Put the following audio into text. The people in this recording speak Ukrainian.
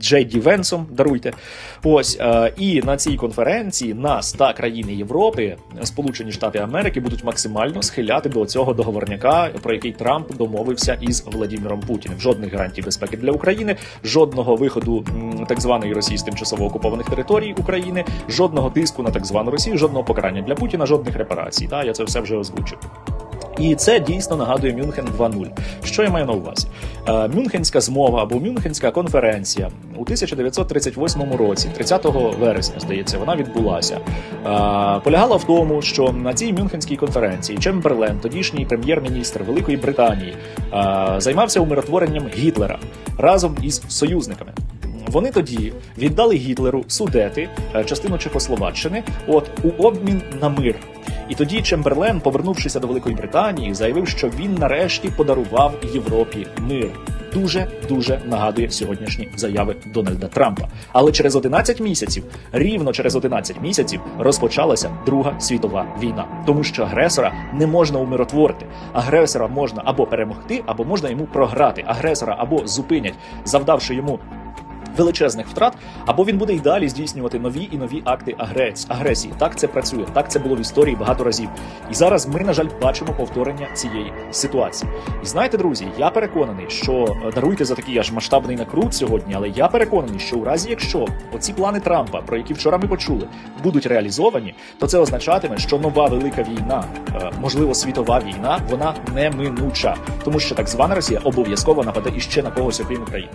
Джей Ді Венсом, даруйте. Ось е, і на цій конференції нас та країни Європи, Сполучені Штати Америки, будуть максимально схиляти до цього договорняка, про який Трамп домовився із Владимиром Путіним. Жодних гарантій безпеки для України, жодного виходу так званої Росії з тимчасово окупованих територій України, жодного тиску на так звану Росію, жодного покарання для Путіна, жодних репарацій. Та я це все вже озвучив. І це дійсно нагадує Мюнхен 2.0. Що я маю на увазі? Е, Мюнхенська змова або Мюнхенська конференція у 1938 році, 30 вересня, здається, вона відбулася. Е, Полягала в тому, що на цій Мюнхенській конференції Чемберлен, тодішній прем'єр-міністр Великої Британії, е, займався умиротворенням Гітлера разом із союзниками. Вони тоді віддали Гітлеру судети е, частину Чехословаччини, от у обмін на мир. І тоді Чемберлен, повернувшися до Великої Британії, заявив, що він нарешті подарував Європі мир. Дуже дуже нагадує сьогоднішні заяви Дональда Трампа. Але через 11 місяців, рівно через 11 місяців, розпочалася Друга світова війна, тому що агресора не можна умиротворити. Агресора можна або перемогти, або можна йому програти. Агресора або зупинять, завдавши йому величезних втрат, або він буде й далі здійснювати нові і нові акти агресії. Так це працює, так це було в історії багато разів. І зараз ми, на жаль, бачимо повторення цієї ситуації. І знаєте, друзі, я переконаний, що е, даруйте за такий аж масштабний накрут сьогодні, але я переконаний, що у разі, якщо оці плани Трампа, про які вчора ми почули, будуть реалізовані, то це означатиме, що нова велика війна, е, можливо, світова війна, вона неминуча, тому що так звана Росія обов'язково нападе іще на когось окрім України.